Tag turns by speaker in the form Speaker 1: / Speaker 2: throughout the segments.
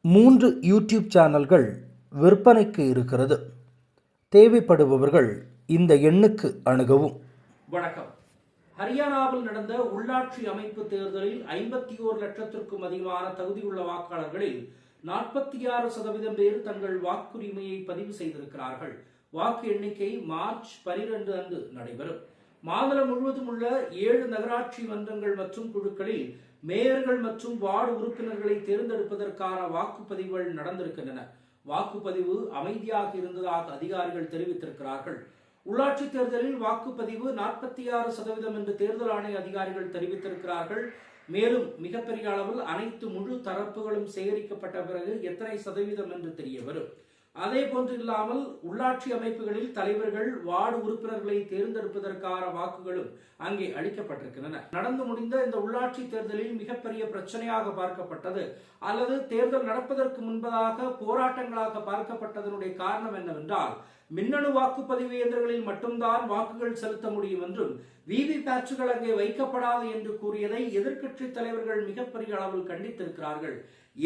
Speaker 1: மூன்று யூடியூப் சேனல்கள் விற்பனைக்கு இருக்கிறது. தேவைப்படுபவர்கள் இந்த எண்ணுக்கு அணுகவும்.
Speaker 2: வணக்கம். ஹரியானாவில் நடந்த உள்ளாட்சி அமைப்பு தேர்தலில் ஐம்பத்தி ஓரு லட்சத்திற்கும் அதிகமான தகுதியுள்ள வாக்காளர்களில் நாற்பத்தி ஆறு சதவீதம் பேர் தங்கள் வாக்குரிமையை பதிவு செய்திருக்கிறார்கள். வாக்கு எண்ணிக்கை மார்ச் பனிரெண்டு அன்று நடைபெறும். மாநிலம் முழுவதும் உள்ள ஏழு நகராட்சி மன்றங்கள் மற்றும் குழுக்களில் மேயர்கள் மற்றும் வார்டு உறுப்பினர்களை தேர்ந்தெடுப்பதற்கான வாக்குப்பதிவுகள் நடந்திருக்கின்றன. வாக்குப்பதிவு அமைதியாக இருந்ததாக அதிகாரிகள் தெரிவித்திருக்கிறார்கள். உள்ளாட்சி தேர்தலில் வாக்குப்பதிவு நாற்பத்தி ஆறு சதவீதம் என்று தேர்தல் ஆணைய அதிகாரிகள் தெரிவித்திருக்கிறார்கள். மேலும் மிகப்பெரிய அளவில் அனைத்து முழு தரப்புகளும் சேகரிக்கப்பட்ட பிறகு எத்தனை சதவீதம் என்று தெரிய வரும் அதே போன்று இல்லாமல் உள்ளாட்சி அமைப்புகளில் தலைவர்கள் வார்டு உறுப்பினர்களை தேர்ந்தெடுப்பதற்கான வாக்குகளும் அங்கே அளிக்கப்பட்டிருக்கின்றன. நடந்து முடிந்த இந்த உள்ளாட்சி தேர்தலில் மிகப்பெரிய பிரச்சனையாக பார்க்கப்பட்டது. அல்லது தேர்தல் நடப்பதற்கு முன்பதாக போராட்டங்களாக பார்க்கப்பட்டதனுடைய காரணம் என்னவென்றால் மின்னணு வாக்குப்பதிவு இயந்திரங்களில் மட்டும்தான் வாக்குகள் செலுத்த முடியும் என்றும் விவி பேட்சுகள் அங்கே வைக்கப்படாது என்று கூறியதை எதிர்க்கட்சி தலைவர்கள் மிகப்பெரிய அளவில் கண்டித்திருக்கிறார்கள்.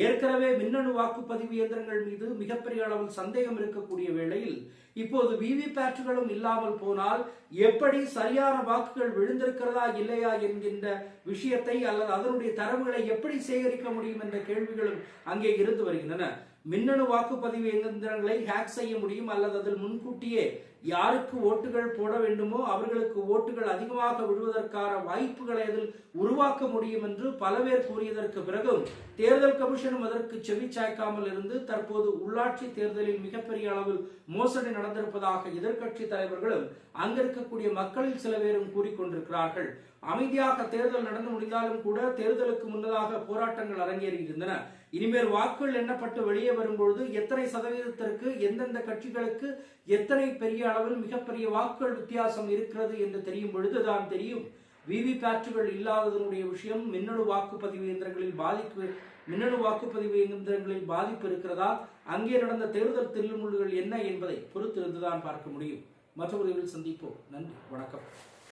Speaker 2: ஏற்கனவே மின்னணு வாக்குப்பதிவு இயந்திரங்கள் மீது மிகப்பெரிய அளவில் சந்தேகம் இருக்கக்கூடிய வேளையில் இப்போது விவி பேட்சுகளும் இல்லாமல் போனால் எப்படி சரியான வாக்குகள் விழுந்திருக்கிறதா இல்லையா என்கின்ற விஷயத்தை அல்லது அதனுடைய தரவுகளை எப்படி சேகரிக்க முடியும் என்ற கேள்விகளும் அங்கே இருந்து வருகின்றன. மின்னணு வாக்குப்பதிவு இயந்திரங்களை ஹேக் செய்ய முடியும் அல்லது அதில் முன்கூட்டியே யாருக்கு ஓட்டுகள் போட வேண்டுமோ அவர்களுக்கு ஓட்டுகள் அதிகமாக விழுவதற்கான வாய்ப்புகளை அதில் உருவாக்க முடியும் என்று பல பேர் கூறியதற்கு பிறகும் தேர்தல் கமிஷனும் அதற்கு செவி சாய்க்காமல் இருந்து தற்போது உள்ளாட்சி தேர்தலில் மிகப்பெரிய அளவில் மோசடி நடந்திருப்பதாக எதிர்க்கட்சி தலைவர்களும் அங்கிருக்கக்கூடிய மக்களில் சில பேரும் கூறிக்கொண்டிருக்கிறார்கள். அமைதியாக தேர்தல் நடந்து முடிந்தாலும் கூட தேர்தலுக்கு முன்னதாக போராட்டங்கள் அரங்கேறி இருந்தன இனிமேல் வாக்குகள் எண்ணப்பட்டு வெளியே வரும்பொழுது எத்தனை சதவீதத்திற்கு எந்தெந்த கட்சிகளுக்கு எத்தனை பெரிய அளவில் மிகப்பெரிய வாக்குகள் வித்தியாசம் இருக்கிறது என்று தெரியும் பொழுதுதான் தெரியும். விவிபேட்டுகள் இல்லாததனுடைய விஷயம் மின்னணு வாக்குப்பதிவு இயந்திரங்களில் பாதிப்பு மின்னணு வாக்குப்பதிவு இயந்திரங்களில் பாதிப்பு இருக்கிறதா? அங்கே நடந்த தேர்தல் தில்லுமுள்ளுகள் என்ன என்பதை பொறுத்திருந்துதான் பார்க்க முடியும். மற்றொரு சந்திப்போம். நன்றி. வணக்கம்.